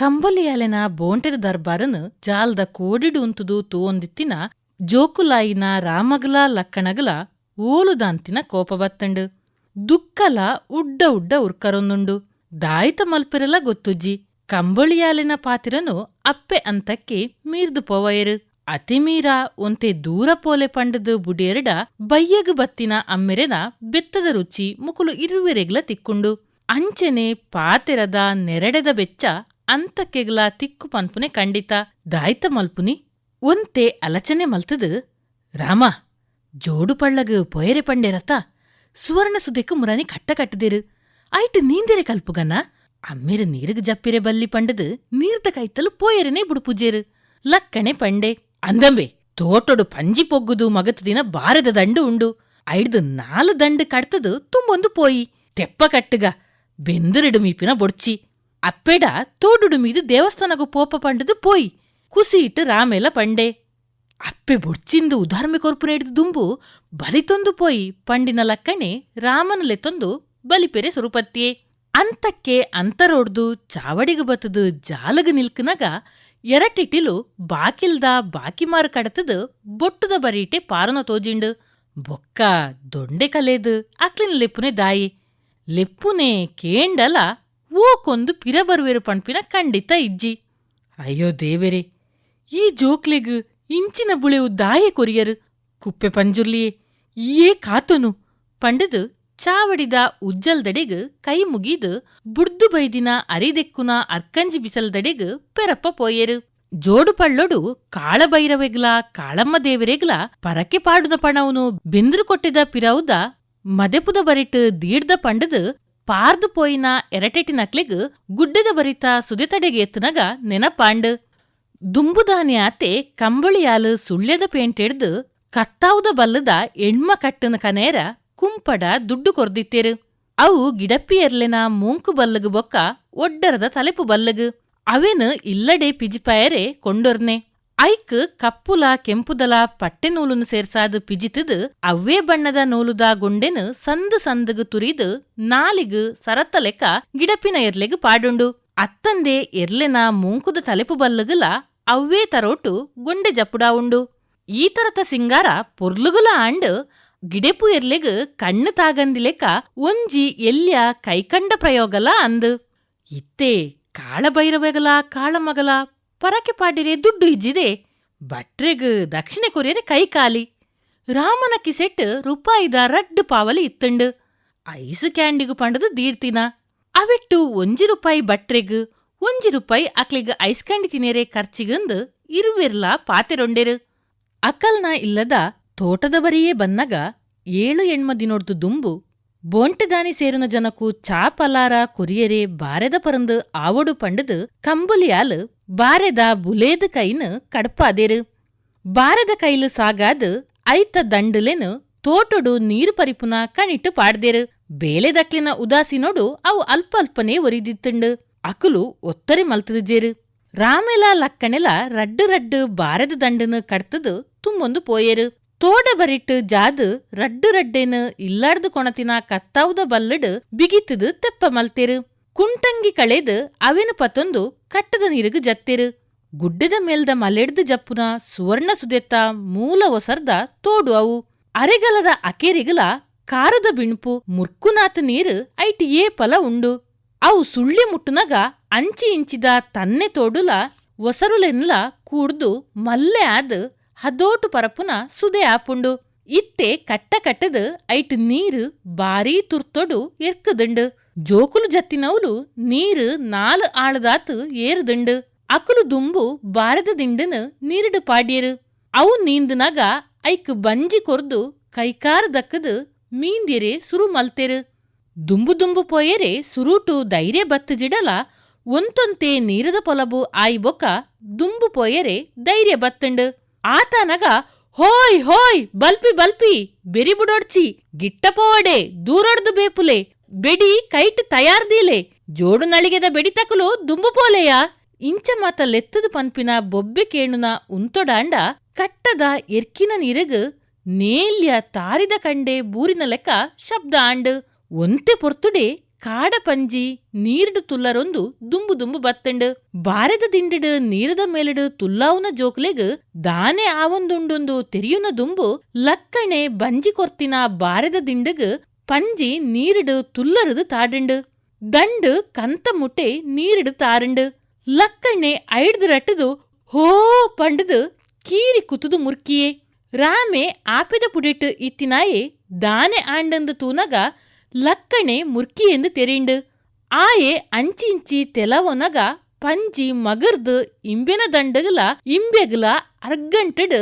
ಕಂಬಲಿಯಾಲೆನ ಬೋಂಟೆದ ದರ್ಬಾರನ್ ಜಾಲ್ದ ಕೋಡಿಡು ಉಂತುದು ತೂವೊಂದಿತ್ತಿನ ಜೋಕುಲಾಯಿನ ರಾಮಗಲ ಲಕ್ಕಣಗಲ ಓಲುದಾಂತಿನ ಕೋಪ ಬತ್ತಂಡು. ದುಕ್ಕಲ ಉಡ್ಡ ಉಡ್ಡ ಉರ್ಕರೊಂದುಂಡು. ದಾಯಿತ ಮಲ್ಪೆರೆಲ ಗೊತ್ತುಜ್ಜಿ, ಕಂಬಳಿಯಾಲಿನ ಪಾತಿರನು ಅಪ್ಪೆ ಅಂತಕ್ಕೆ ಮೀರ್ದು ಪೋವಯರು. ಅತಿಮೀರ ಒಂತೆ ದೂರ ಪೋಲೆ ಪಂಡದು ಬುಡಿಯರಡ ಬಯ್ಯಗು ಬತ್ತಿನ ಅಮ್ಮೆರೆನ ಬೆತ್ತದ ರುಚಿ ಮುಕುಲು ಇರುವೆರೆಗ್ಲ ತಿಕ್ಕುಂಡು. ಅಂಚೆನೆ ಪಾತೆರದ ನೆರಡೆದ ಬೆಚ್ಚ ಅಂತಕ್ಕೆಗ್ಲ ತಿಕ್ಕು ಪನ್ಪುನೆ ಖಂಡಿತ ದಾಯ್ತ ಮಲ್ಪುನಿ. ಒಂತೆ ಅಲಚನೆ ಮಲ್ತದು, ರಾಮ, ಜೋಡು ಪಳ್ಳಗ ಪೊಯರೆ ಪಂಡೆರತ ಸುವರ್ಣ ಸುದೆಕ್ಕು ಮುರಾನಿ ಕಟ್ಟ ಕಟ್ಟದಿರು. ಐಟ್ ನೀಂದೆರೆ ಕಲ್ಪುಗನ, ಅಮ್ಮಿರ ನೀರುಗು ಜಪ್ಪಿರೆ ಬಲ್ಲಿ ಪಂಡದು, ನೀರ್ದ ಕೈತಲು ಬುಡು ಬುಡುಪುಜೇರು. ಲಕ್ಕಣೆ ಪಂಡೆ, ಅಂದಂಬೆ, ತೋಟೊಡು ಪಂಜಿ ಪೊಗ್ಗುದು ಮಗತ ದಿನ ಬಾರದ ದಂಡು ಉಂಡು. ಐಡ್ದು ನಾಲ್ ದಂಡು ಕಡ್ತದು ತುಂಬೊಂದು ಪೋಯಿ, ತೆಪ್ಪ ಕಟ್ಟುಗ, ಬೆಂದರಿಡು ಮೀಪಿನ ಬೊಡ್ಚಿ. ತೋಡುಡು ಮೀದು ದೇವಸ್ಥಾನಗು ಪೋಪ ಪಂಡದು ಪೋಯಿ. ಕುಸಿ ಇಟ್ಟು ರಾಮೆಲ ಪಂಡೆ. ಅಪ್ಪೆ ಬೊಡ್ಚಿಂದು ಉದಾರ್ಮೆ ಕೊರ್ಪುನ ಹಿಡಿದು ದುಂಬು ಬಲಿತೊಂದು ಪೋಯಿ. ಪಂಡಿನ ಲಕ್ಕಣೆ ರಾಮನಲೆತ್ತೊಂದು ಬಲಿಪೆರೆ ಸುರುಪತ್ತಿಯೇ. ಅಂತಕ್ಕೆ ಅಂತರೋಡ್ದು ಚಾವಡಿಗೆ ಬತ್ತದು ಜಾಲಗ ನಿಲ್ಕನಗ ಎರಟಿಟಿಲು ಬಾಕಿಲ್ದ ಬಾಕಿಮಾರು ಕಡತದು ಬೊಟ್ಟುದ ಬರೀಟೆ ಪಾರನ ತೋಜಿಂಡು. ಬೊಕ್ಕ ದೊಂಡೆ ಕಲೇದು ಅಕ್ಲಿನ ಲೆಪ್ಪುನೆ ದಾಯಿ. ಲೆಪ್ಪುನೆ ಕೇಂಡಲ ಓಕೊಂದು ಪಿರ ಬರುವೆರು ಪಣ್ಪಿನ ಖಂಡಿತ ಇಜ್ಜಿ. ಅಯ್ಯೋ ದೇವೆರೆ, ಈ ಜೋಕ್ಲೆಗು ಇಂಚಿನ ಬುಳೆವು ದಾಯೆ ಕೊರಿಯರು. ಕುಪ್ಪೆ ಪಂಜುರ್ಲಿಯೇ, ಏ ಕಾತನು. ಪಂಡದು ಚಾವಡಿದ ಉಜ್ಜಲ್ದಡೆಗ್ ಕೈ ಮುಗೀದು ಬುಡ್ದು ಬೈದಿನ ಅರಿದೆಕ್ಕುನ ಅರ್ಕಂಜಿ ಬಿಸಲ್ದಡೆಗ್ ಪೆರಪ್ಪ ಪೋಯೆರು. ಜೋಡು ಪಳ್ಳೊಡು ಕಾಳಭೈರವೆಗ್ಲ, ಕಾಳಮ್ಮ ದೇವರೆಗ್ಲ ಪರಕೆ ಪಾಡುದ ಪಣವನು ಬೆಂದ್ರು ಕೊಟ್ಟಿದ ಪಿರೌದ ಮದೆಪುದ ಬರಿಟ್ ದೀಡ್ದ ಪಂಡದು ಪಾರ್ದು ಪೋಯಿನ ಎರಟೆಟಿನಕ್ಲೆಗ್ ಗುಡ್ಡದ ಬರಿತ ಸುದೆತಡೆಗೆ ಎತ್ತನಗ ನೆನಪಾಂಡ್. ದುಂಬುದಾನೆ ಆತೆ ಕಂಬಳಿಯಾಲು ಸುಳ್ಯದ ಪೇಂಟೆಡ್ದು ಕತ್ತಾವುದ ಬಲ್ಲದ ಎಣ್ಮ ಕಟ್ಟನ ಕನೇರ ಕುಂಪಡ ದುಡ್ಡು ಕೊರ್ದಿತ್ತೇರು. ಅವು ಗಿಡಪ್ಪಿ ಎರ್ಲೆನ ಮೂಂಕು ಬಲ್ಲಗು ಬೊಕ್ಕ ಒಡ್ಡರದ ತಲೆಪು ಬಲ್ಲಗು. ಅವೇನು ಇಲ್ಲಡೆ ಪಿಜಿಪಾಯರೆ ಕೊಂಡೊರ್ನೆ. ಐಕ್ ಕಪ್ಪುಲ ಕೆಂಪುದಲ ಪಟ್ಟೆ ನೂಲನ್ನು ಸೇರ್ಸಾದು ಪಿಜಿತದು ಅವ್ವೇ ಬಣ್ಣದ ನೂಲುದ ಗುಂಡೆನು ಸಂದು ಸಂದಗ್ ತುರಿದು ನಾಲಿಗು ಸರತಲೆಕ ಲೆಕ್ಕ ಗಿಡಪಿನ ಎರ್ಲೆಗು ಪಾಡುಂಡು. ಅತ್ತಂದೆ ಎರ್ಲೆನ ಮೂಂಕುದ ತಲೆಪು ಬಲ್ಲಗಲ ಅವ್ವೇ ತರೋಟು ಗುಂಡೆ ಜಪ್ಪುಡಾ ಉಂಡು. ಈ ತರತ ಸಿಂಗಾರ ಪೊರ್ಲುಗುಲ ಆಂಡ್ ಗಿಡೆಪು ಎರ್ಲೆಗ್ ಕಣ್ಣು ತಾಗಂದಿಲೆಕ್ಕ ಒಂಜಿ ಎಲ್ಯ ಕೈಕಂಡ ಪ್ರಯೋಗಲ ಅಂದು. ಇತ್ತೆ ಕಾಳಭೈರವೆಗಲ ಕಾಳಮಗಲ ಪರಕೆ ಪಾಡಿರೆ ದುಡ್ಡು ಇಜ್ಜಿದೆ. ಬಟ್ರೆಗ್ ದಕ್ಷಿಣ ಕೊರಿಯರೆ ಕೈ ಖಾಲಿ. ರಾಮನ ಕಿಸೆಟ್ ರೂಪಾಯಿದ ರಡ್ಡು ಪಾವಲಿ ಇತ್ತುಂಡು. ಐಸು ಕ್ಯಾಂಡಿಗು ಪಂಡದು ದೀರ್ತಿನ. ಅವೆಟ್ಟು ಒಂಜಿ ರೂಪಾಯಿ ಬಟ್ರೆಗ್ ಒಂಜಿ ರೂಪಾಯಿ ಅಕ್ಲಿಗ್ ಐಸ್ ಕ್ಯಾಂಡಿ ತಿನೇರೆ ಖರ್ಚಿಗಂದು ಇರುವೆರ್ಲ ಪಾತೆರೊಂಡೆರು. ಅಕಲ್ನ ಇಲ್ಲದ ತೋಟದ ಬರಿಯೇ ಬನ್ನಗ ಏಳು ಎಣ್ಮದಿನೊಡ್ದು ದುಂಬು ಬೋಂಟೆದಾನಿ ಸೇರುನ ಜನಕು ಪಲಾರ ಕೊರಿಯರೆ ಬಾರೆದ ಪರಂದು ಆವಡು ಪಂಡದು ಕಂಬುಲಿಯಾಲು ಬಾರೆದ ಬುಲೇದ ಕೈನು ಕಡಪಾದೇರು. ಬಾರೆದ ಕೈಲು ಸಾಗಾದ್ ಐತ ದಂಡುಲೆನು ತೋಟೊಡು ನೀರು ಪರಿಪುನ ಕಣಿಟ್ಟು ಪಾಡ್ದೇರು. ಬೇಲೆ ದಕ್ಲಿನ ಉದಾಸಿನೋಡು ಅವು ಅಲ್ಪ ಅಲ್ಪನೆ ಒರಿದಿತ್ತುಂಡು. ಅಕುಲು ಒತ್ತರೆ ಮಲ್ತದುಜೇರು ರಾಮೆಲ ಲಕ್ಕಣೆಲ ರಡ್ಡು ರಡ್ಡು ಬಾರೆದ ದಂಡನು ಕಡ್ತದು ತುಂಬೊಂದು ಪೋಯೆರು. ತೋಡ ಬರಿಟ್ಟು ಜಾದು ರಡ್ಡು ರಡ್ಡೆನ ಇಲ್ಲಾಡ್ದು ಕೊಣತಿನ ಕತ್ತಾವುದ ಬಲ್ಲಡು ಬಿಗಿತದು ತೆಪ್ಪ ಮಲ್ತೆರು. ಕುಂಟಂಗಿ ಕಳೆದು ಅವೆನು ಪತೊಂದು ಕಟ್ಟದ ನೀರಿಗೆ ಜತ್ತೆರು. ಗುಡ್ಡದ ಮೇಲ್ದ ಮಲೆಡ್ದು ಜಪ್ಪುನ ಸುವರ್ಣ ಸುದೆತ್ತ ಮೂಲ ಒಸರ್ದ ತೋಡು ಅವು. ಅರೆಗಲದ ಅಕೆರಿಗಲ ಕಾರದ ಬಿಣ್ಪು ಮುರ್ಕುನಾತ್ ನೀರು ಐಟ್ ಏ ಫಲ ಉಂಡು. ಅವು ಸುಳ್ಳಿ ಮುಟ್ಟುನಗ ಅಂಚಿ ಇಂಚಿದ ತನ್ನೆ ತೋಡುಲ ಒಸರುಲೆನ್ಲ ಕೂಡ್ದು ಮಲ್ಲೆ ಆದ್ ಹದೋಟು ಪರಪುನ ಸುದೆ ಆಪುಂಡು. ಇತ್ತೆ ಕಟ್ಟ ಕಟ್ಟದು ಐಟ್ ನೀರು ಬಾರೀ ತುರ್ತೊಡು ಎರ್ಕದುಂಡು. ಜೋಕುಲು ಜತ್ತಿನವುಲು ನೀರು ನಾಲು ಆಳದಾತು ಏರುದುಂಡು. ಅಕುಲು ದುಂಬು ಬಾರದ ದಿಂಡನು ನೀರಿಡು ಪಾಡ್ಯರು. ಅವು ನೀಂದನಾಗ ಐಕ್ ಬಂಜಿ ಕೊರ್ದು ಕೈಕಾರ ದಕ್ಕದು ಮೀಂದಿರೆ ಸುರು ಮಲ್ತೆರು. ದುಂಬು ದುಂಬು ಪೋಯರೆ ಸುರುಟು ಧೈರ್ಯ ಬತ್ತು ಜಿಡಲ ಒಂತೊಂತೆ ನೀರದ ಪೊಲಬು ಆಯ್ಬೊಕ್ಕ ದುಂಬು ಪೋಯರೆ ಧೈರ್ಯ ಬತ್ತುಂಡು. ಆತನಗ ಹೋಯ್ ಹೋಯ್, ಬಲ್ಪಿ ಬಲ್ಪಿ, ಬೆರಿ ಬುಡೋಡ್ಚಿ ಗಿಟ್ಟ ಪೋವಡೆ ದೂರೊಡ್ದು ಬೇಪುಲೆ, ಬೆಡಿ ಕೈಟ್ ತಯಾರ್ದೀಲೆ, ಜೋಡು ನಳಿಗೆದ ಬೆಡಿ ತಕಲು ದುಂಬು ಪೋಲೆಯ, ಇಂಚ ಮಾತ ಲೆತ್ತದು ಪನ್ಪಿನ ಬೊಬ್ಬೆ ಕೇಣುನ ಉಂತೊಡಾಂಡ, ಕಟ್ಟದ ಎರ್ಕಿನ ನೀರಗ್ ನೇಲ್ಯ ತಾರಿದ ಕಂಡೆ ಬೂರಿನ ಲೆಕ್ಕ ಶಬ್ದ ಆಂಡ್ ಒಂತೆ ಪೊರ್ತುಡೆ ಕಾಡ ಪಂಜಿ ನೀರ್ಡು ತುಲ್ಲರೊಂದು ದುಂಬು ದುಂಬು ಬತ್ತಂಡು. ಬಾರೆದ ದಿಂಡಿಡು ನೀರದ ಮೇಲಿಡು ತುಲ್ಲಾವುನ ಜೋಕ್ಲೆಗ್ ದಾನೆ ಆವೊಂದುಂಡೊಂದು ತೆರಿಯುನ ದುಂಬು ಲಕ್ಕಣೆ ಬಂಜಿ ಕೊರ್ತಿನ ಬಾರೆದ ದಿಂಡಗ ಪಂಜಿ ನೀರಿಡು ತುಲ್ಲರದು ತಾಡಂಡು. ದಂಡು ಕಂತ ಮುಟ್ಟೆ ನೀರಿಡು ತಾರಂಡು. ಲಕ್ಕಣೆ ಐಡ್ದು ರಟ್ಟದು ಹೋ ಪಂಡದು ಕೀರಿ ಕುತುದು ಮುರ್ಕಿಯೇ. ರಾಮೆ ಆಪಿದ ಪುಡಿಟ್ಟು ಇತ್ತಿನಾಯೆ ದಾನೆ ಆಂಡಂದು ಲಕ್ಕಣೆ ಮುರ್ಕಿಯೆಂದು ತೆರಿಂಡು. ಆಯೆ ಅಂಚಿ ಇಂಚಿ ತೆಲವೊನಗ ಪಂಜಿ ಮಗರ್ದು ಇಂಬೆನ ದಂಡಗಲ ಇಂಬೆಗಲ ಅರ್ಗಂಟಡ್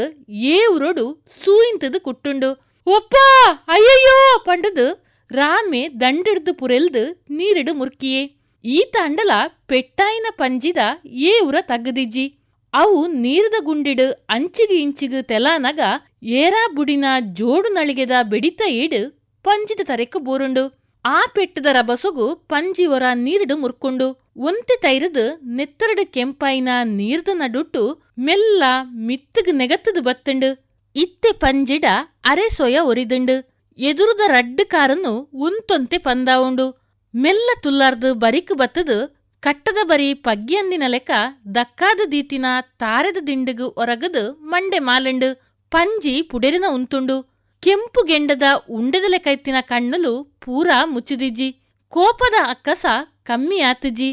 ಏವ್ರೊಡು ಸೂಯಿಂತದು ಕುಟ್ಟುಂಡು. ಒಪ್ಪಾ, ಅಯ್ಯಯ್ಯೋ ಪಂಡದು ರಾಮೆ ದಂಡಡ್ದು ಪುರೆಲ್ದು ನೀರಿಡು ಮುರ್ಕಿಯೇ. ಈ ತಾಂಡಲ ಪೆಟ್ಟಾಯಿನ ಪಂಜಿದ ಏವ್ರ ತಗ್ಗದಿಜ್ಜಿ ಅವು ನೀರದ ಗುಂಡಿಡು ಅಂಚಿಗೆ ಇಂಚಿಗು ತೆಲಾನಗ ಏರಾ ಬುಡಿನ ಜೋಡು ನಳಿಗೆದ ಬೆಡಿತ ಈಡು ಪಂಜಿದ ತರೆಕ್ಕು ಬೋರುಂಡು. ಆ ಪೆಟ್ಟದ ರಬಸೊಗು ಪಂಜಿ ಒರ ನೀರಿಡು ಮುರ್ಕೊಂಡು. ಒಂತೆ ತೈರದು ನೆತ್ತರಡು ಕೆಂಪಾಯಿನ ನೀರ್ದ ನಡುಟ್ಟು ಮೆಲ್ಲ ಮಿತ್ತಗ್ ನೆಗತ್ತದು ಬತ್ತಂಡು. ಇತ್ತೆ ಪಂಜಿಡ ಅರೆ ಸೊಯ ಒರಿದುಂಡು. ಎದುರುದ ರಡ್ಡು ಕಾರನ್ನು ಉಂತೊಂತೆ ಪಂದಾವುಂಡು. ಮೆಲ್ಲ ತುಲ್ಲಾರ್ದು ಬರಿಕ್ ಬತ್ತದು ಕಟ್ಟದ ಬರಿ ಪಗ್ಗಿಯಂದಿನ ಲೆಕ್ಕ ದಕ್ಕಾದ ದೀತಿನ ತಾರೆದ ದಿಂಡಿಗು ಒರಗದು ಮಂಡೆ ಮಾಲಂಡು. ಪಂಜಿ ಪುಡೆರಿನ ಉಂತುಂಡು. ಕೆಂಪು ಗೆಂಡದ ಉಂಡೆದ ಲೆಕ್ಕೈತಿನ ಕಣ್ಣಲು ಪೂರಾ ಮುಚ್ಚಿದಿಜ್ಜಿ. ಕೋಪದ ಅಕ್ಕಸ ಕಮ್ಮಿ ಆತಿಜಿ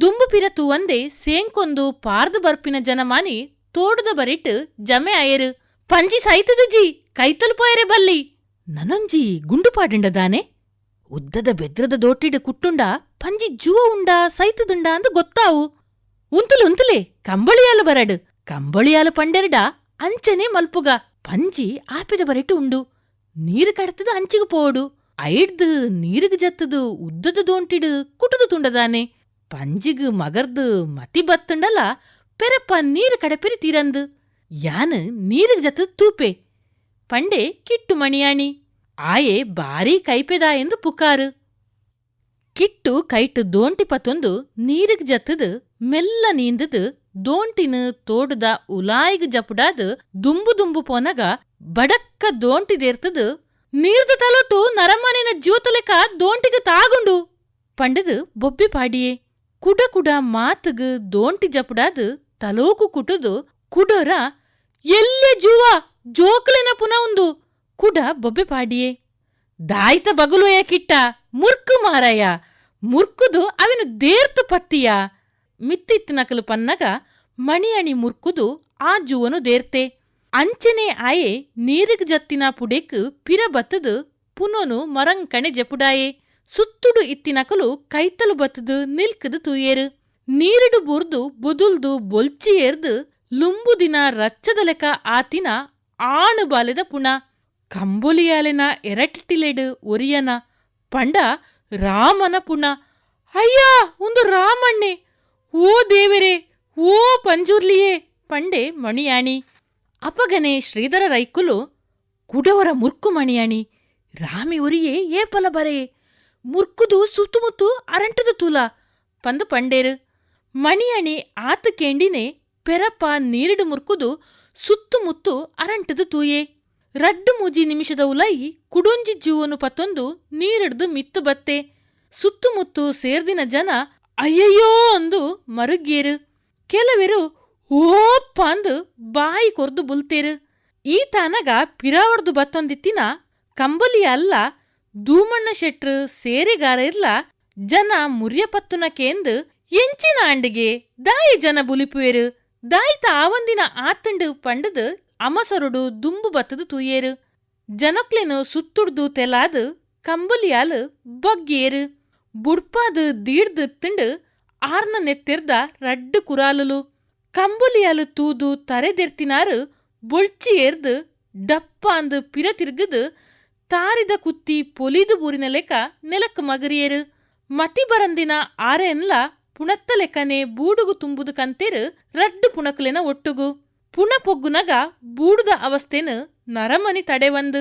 ದುಂಬು ಪಿರ ತೂವಂದೆ ಸೇಂಕೊಂದು ಪಾರ್ದು ಬರ್ಪಿನ ಜನಮಾನಿ ತೋಡುದ ಬರಿಟ್ ಜಮೆ ಅಯರು. ಪಂಜಿ ಸೈತದಜಿ ಕೈತಲು ಪೋಯರೆ ಬಲ್ಲಿ. ನನೊಂಜಿ ಗುಂಡು ಪಾಡಿಂಡದಾನೆ ಉದ್ದದ ಬೆದ್ರದ ದೋಟಿಡು ಕುಟ್ಟುಂಡ ಪಂಜಿ ಜುವ ಉಂಡ ಸೈತದುಂಡ ಅಂದು ಗೊತ್ತಾವು. ಉಂತುಲು ಉಂತುಲೆ, ಕಂಬಳಿಯಾಲು ಬರಡು. ಕಂಬಳಿಯಾಲು ಪಂಡೆರಡ ಅಂಚನೆ ಮಲ್ಪುಗ. ಪಂಜಿ ಆಪಿದ ಬರೆಟು ಉಂಡು. ನೀರು ಕಡತದ ಅಂಚಿಗೆ ಪೋಡು. ಐಡ್ದು, ನೀರಿಗ್ ಜತ್ತದು, ಉದ್ದದ ದೋಂಟಿಡು, ಕುಟುದು ತುಂಡದಾನೆ. ಪಂಜಿಗ್ ಮಗರ್ದು ಮತಿ ಬತ್ತುಂಡಲ ಪೆರಪ್ಪ ನೀರು ಕಡಪೆರಿ ತೀರಂದು. ಯಾನ್ ನೀರಿಗ್ ಜತ್ತದ ತೂಪೆ. ಪಂಡೆ ಕಿಟ್ಟು ಮಣಿಯಾಣಿ. ಆಯೆ ಬಾರಿ ಕೈಪೆದ ಎಂದು ಪುಕಾರು. ಕಿಟ್ಟು ಕೈಟು ದೋಂಟಿ ಪತ್ತೊಂದು ನೀರಿಗ್ ಜತ್ತದು, ಮೆಲ್ಲ ನೀಂದದು ದೋಂಟಿನ ತೋಡದ ಉಲಾಯಿಗ್ ಜಪುಡಾದ ದುಂಬು ದುಂಬು ಪೋನಗ ಬಡಕ್ಕ ದೋಂಟಿದೇರ್ತದು, ನೀರ್ದ ತಲೊಟ್ಟು ನರಮ್ಮನಿನ ಜ್ಯೂತಲೆಕ ದೋಂಟಿಗ ತಾಗುಂಡು. ಪಂಡದು ಬೊಬ್ಬಿ ಪಾಡಿಯೇ, ಕುಡ ಕುಡ ಮಾತುಗ ದೋಂಟಿ ಜಪುಡಾದ ತಲೋಕು ಕುಟುದು ಕುಡರ ಎಲ್ಲೆ ಜೂವ ಜೋಕ್ಲೆನ ಪುನ ಉಂದು ಕುಡ ಬೊಬ್ಬೆ ಪಾಡಿಯೇ, ದಾಯಿತ ಬಗಲುಯ ಕಿಟ್ಟ ಮುರ್ಕು ಮಾರಾಯ ಮುರ್ಕುದು ಅವಿನ ದೇರ್ತು ಪತ್ತಿಯ. ಮಿತ್ತಿತ್ತು ನಕಲು ಪನ್ನಗ ಮಣಿಯಣಿ ಮುರ್ಕುದು ಆ ಜುವನು ದೇರ್ತೆ. ಅಂಚನೆ ಆಯೆ ನೀರಿಗ್ ಜತ್ತಿನ ಪುಡೆಕ್ ಪಿರ ಬತ್ತದು ಪುನೊನು ಮರಂಕಣೆ ಜಪುಡಾಯೆ. ಸುತ್ತುಡು ಇತ್ತಿನಕಲು ಕೈತಲು ಬತ್ತದು ನಿಲ್ಕದು ತೂಯೇರು. ನೀರಿಡು ಬುರ್ದು ಬುದುಲ್ದು ಬೊಲ್ಚಿ ಏರ್ದು ಲುಂಬು ದಿನ ರಚ್ಚದ ಲೆಕ್ಕ ಆತಿನ ಆಣು ಬಾಲೆದ ಪುಣ. ಕಂಬುಲಿಯಾಲೆನ ಎರಟಿಟಿಲೆಡು ಒರಿಯನ ಪಂಡ ರಾಮನ ಪುಣ. ಅಯ್ಯ, ಒಂದು ರಾಮಣ್ಣೆ! ಓ ದೇವರೇ, ಓ ಪಂಜುರ್ಲಿಯೇ, ಪಂಡೆ ಮಣಿಯಾಣಿ. ಅಪಗನೆ ಶ್ರೀಧರ ರೈಕುಲು, ಕುಡವರ ಮುರ್ಕು ಮಣಿಯಾಣಿ, ರಾಮಿ ಒರಿಯೇ ಏಪಲ ಬರೆ ಮುರ್ಕುದು ಸುತ್ತುಮುತ್ತು ಅರಂಟದ ತೂಲ. ಪಂದು ಪಂಡೇರು, ಮಣಿಯಣಿ ಆತ ಕೇಂಡಿನೆ, ಪೆರಪ್ಪ ನೀರಿಡು ಮುರ್ಕುದು ಸುತ್ತುಮುತ್ತು ಅರಂಟದು ತೂಯೇ. ರಡ್ಡು ಮೂಜಿ ನಿಮಿಷದ ಉಲೈ, ಕುಡುಂಜಿ ಜೀವನು ಪತ್ತೊಂದು ನೀರಿಡ್ದು ಮಿತ್ತು ಬತ್ತೆ. ಸುತ್ತುಮುತ್ತು ಸೇರ್ದಿನ ಜನ ಅಯ್ಯಯ್ಯೋ ಅಂದು ಮರುಗೇರು. ಕೆಲವರು ಓಪ್ಪ ಅಂದು ಬಾಯಿ ಕೊರ್ದು ಬುಲ್ತೇರು. ಈ ತಾನಗ ಪಿರಾವಡ್ದು ಬತ್ತೊಂದಿತ್ತಿನ ಕಂಬಲಿ ಅಲ್ಲ ಧೂಮಣ್ಣ ಶೆಟ್ರು ಸೇರೆಗಾರ ಇರ್ಲ ಜನ ಮುರ್ಯಪತ್ತುನ ಕೇಂದು ಎಂಚಿನ ಅಂಡಿಗೆ ದಾಯಿ ಜನ ಬುಲಿಪುವೆರು. ದಾಯಿತ ಆವಂದಿನ ಆತಂಡು ಪಂಡದು ಅಮಸರುಡು ದುಂಬು ಬತ್ತದು ತೂಯೇರು ಜನಕ್ಲೆನು ಸುತ್ತುಡ್ದು ತೆಲಾದು ಕಂಬಲಿಯಾಲು ಬಗ್ಗೇರು. ಬುಡ್ಪಾದು దీడ్దు ತಿಂಡು ಆರ್ನ ನೆತ್ತಿರ್ದ ರಡ್ಡು ಕುರಾಲುಲು కంబులియాలు ತೂದು ತರೆದೆರ್ತಿನಾರು ಬೊಳ್ಚಿ ಏರ್ದು డప్పాందు ಪಿರ ತಿರ್ಗದು ತಾರಿದ ಕುತ್ತಿ ಪೊಲಿದು ಬೂರಿನ ಲೆಕ್ಕ ನೆಲಕ್ ಮಗರಿಯೇರು. ಮತಿ ಬರಂದಿನ ಆರೆನ್ಲ ಪುಣತ್ತ ಲೆಕ್ಕನೆ ಬೂಡುಗು ತುಂಬುದು ಕಂತೇರು ರಡ್ಡು ಪುಣಕ್ಲೆನ ಒಟ್ಟುಗು. ಪುಣ ಪೊಗ್ಗುನಗ ಬೂಡುದ ಅವಸ್ಥೆನು ನರಮನಿ ತಡೆವಂದು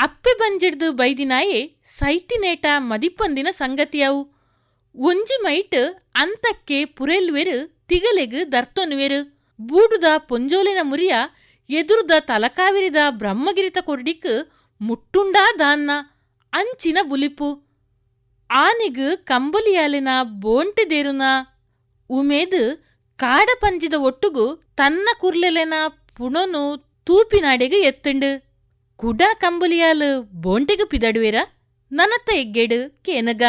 ಅಪ್ಪೆ ಬಂಜಿಡ್ದು ಬೈದಿನಾಯೆ ಸೈತಿನೇಟ ಮದಿಪಂದಿನ ಸಂಗತಿಯವು. ಒಂಜಿ ಮೈಟ್ ಅಂತಕ್ಕೆ ಪುರೆಲ್ವೆರು, ತಿಗಲೆಗು ದರ್ತೊನ್ವೆರು. ಬೂಡುದ ಪೊಂಜೋಲಿನ ಮುರಿಯ, ಎದುರುದ ತಲಕಾವಿರಿದ ಬ್ರಹ್ಮಗಿರಿತ ಕೊರ್ಡಿಕ್ ಮುಟ್ಟುಂಡಾ ದಾನ್ನ, ಅಂಚಿನ ಬುಲಿಪು. ಆನಿಗ್ ಕಂಬಲಿಯಾಲಿನ ಬೋಂಟಿದೇರುನ ಉಮೇದ್ ಕಾಡ ಪಂಜಿದ ಒಟ್ಟುಗು ತನ್ನ ಕುರ್ಲೆಲೆನ ಪುಣನು ತೂಪಿನಾಡೆಗೆ ಎತ್ತುಂಡು. ಕುಡ ಕಂಬಲಿಯಾಲ್ ಬೋಂಟಿಗ್ ಪಿದಡುವೆರ ನನತ್ತ ಎಗ್ಗೆಡು ಕೇನಗ